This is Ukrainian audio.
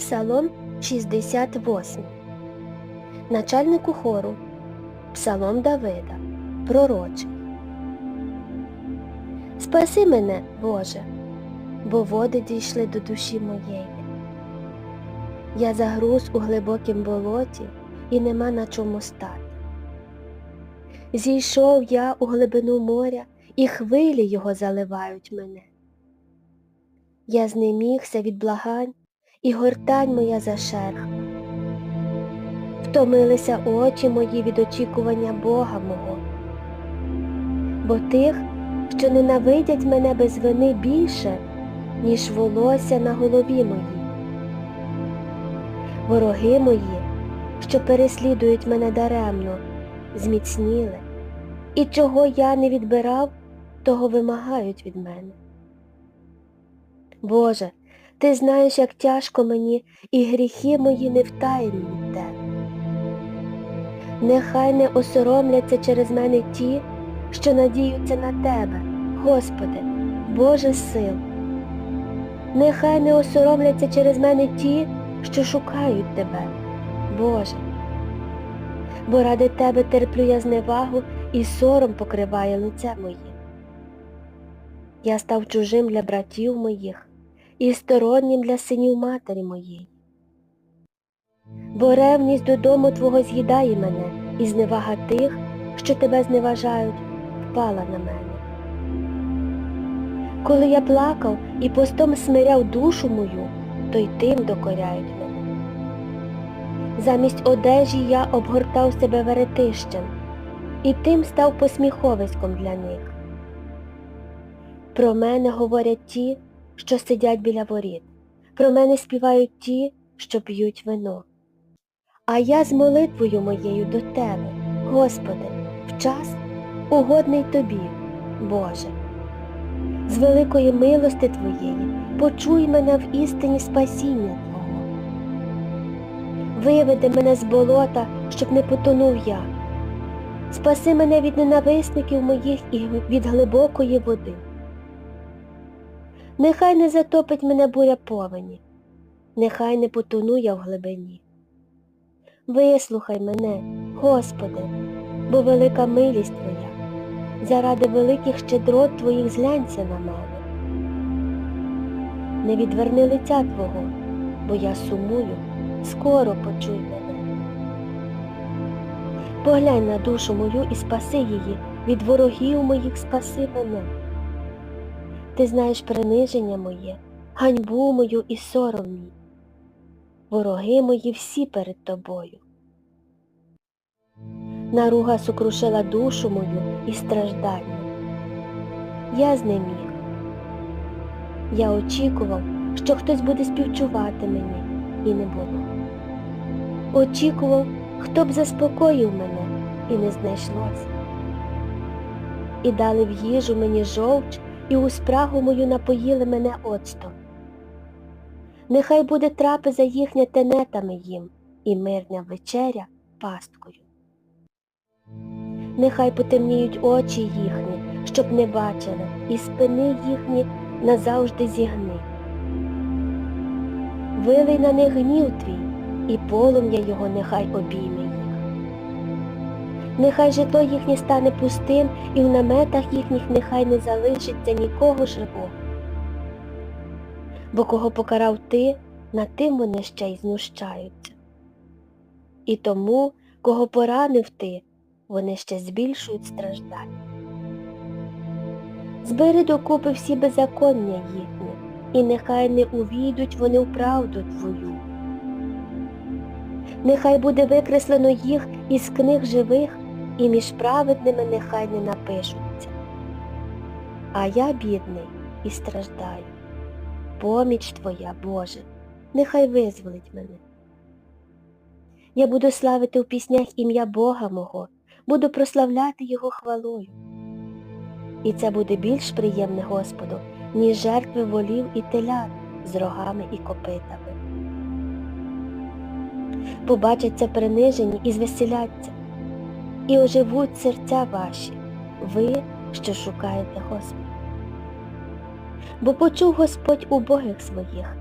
Псалом 68. Начальнику хору. Псалом Давида. Пророчий. Спаси мене, Боже, бо води дійшли до душі моєї. Я загруз у глибокім болоті і нема на чому стати. Зійшов я у глибину моря, і хвилі його заливають мене. Я знемігся від благань, і гортань моя зашерхла. Втомилися очі мої від очікування Бога мого. Бо тих, що ненавидять мене без вини більше, ніж волосся на голові моїй. Вороги мої, що переслідують мене даремно, зміцніли, і чого я не відбирав, того вимагають від мене. Боже, ти знаєш, як тяжко мені, і гріхи мої не втаєні від тебе. Нехай не осоромляться через мене ті, що надіються на тебе, Господи, Боже сил. Нехай не осоромляться через мене ті, що шукають Тебе, Боже. Бо ради Тебе терплю я зневагу і сором покриває лице моє. Я став чужим для братів моїх і стороннім для синів матері моєї. Бо ревність додому Твого з'їдає мене, і зневага тих, що тебе зневажають, впала на мене. Коли я плакав і постом смиряв душу мою, то й тим докоряють мене. Замість одежі я обгортав себе веретищем, і тим став посміховиськом для них. Про мене говорять ті, що сидять біля воріт. Про мене співають ті, що п'ють вино. А я з молитвою моєю до Тебе, Господи, в час угодний Тобі, Боже. З великої милости Твоєї почуй мене в істині спасіння Твого. Виведи мене з болота, щоб не потонув я. Спаси мене від ненависників моїх і від глибокої води. Нехай не затопить мене буря повені, нехай не потону я в глибині. Вислухай мене, Господи, бо велика милість Твоя, заради великих щедрот Твоїх зглянься на мене. Не відверни лиця Твого, бо я сумую, скоро почуй мене. Поглянь на душу мою і спаси її, від ворогів моїх спаси мене. Ти знаєш приниження моє, ганьбу мою і сором мій. Вороги мої всі перед тобою. Наруга сокрушила душу мою і страждання. Я знеміг. Я очікував, що хтось буде співчувати мені, і не було. Очікував, хто б заспокоїв мене, і не знайшлося. І дали в їжу мені жовч, і у спрагу мою напоїли мене оцтом. Нехай буде трапеза їхня тенетами їм, і мирня вечеря пасткою. Нехай потемніють очі їхні, щоб не бачили, і спини їхні назавжди зігни. Вилий на них гнів твій, і полум'я його нехай обійме. Нехай житло їхнє стане пустим, і в наметах їхніх нехай не залишиться нікого живого. Бо кого покарав ти, над тим вони ще й знущаються. І тому, кого поранив ти, вони ще збільшують страждання. Збери докупи всі беззаконня їхні, і нехай не увійдуть вони в правду твою. Нехай буде викреслено їх із книг живих, і між праведними нехай не напишуться. А я, бідний, і страждаю. Поміч Твоя, Боже, нехай визволить мене. Я буду славити в піснях ім'я Бога мого, буду прославляти Його хвалою. І це буде більш приємне Господу, ніж жертви волів і телят з рогами і копитами. Побачаться принижені і звеселяться, і оживуть серця ваші, ви, що шукаєте Господа. Бо почув Господь убогих своїх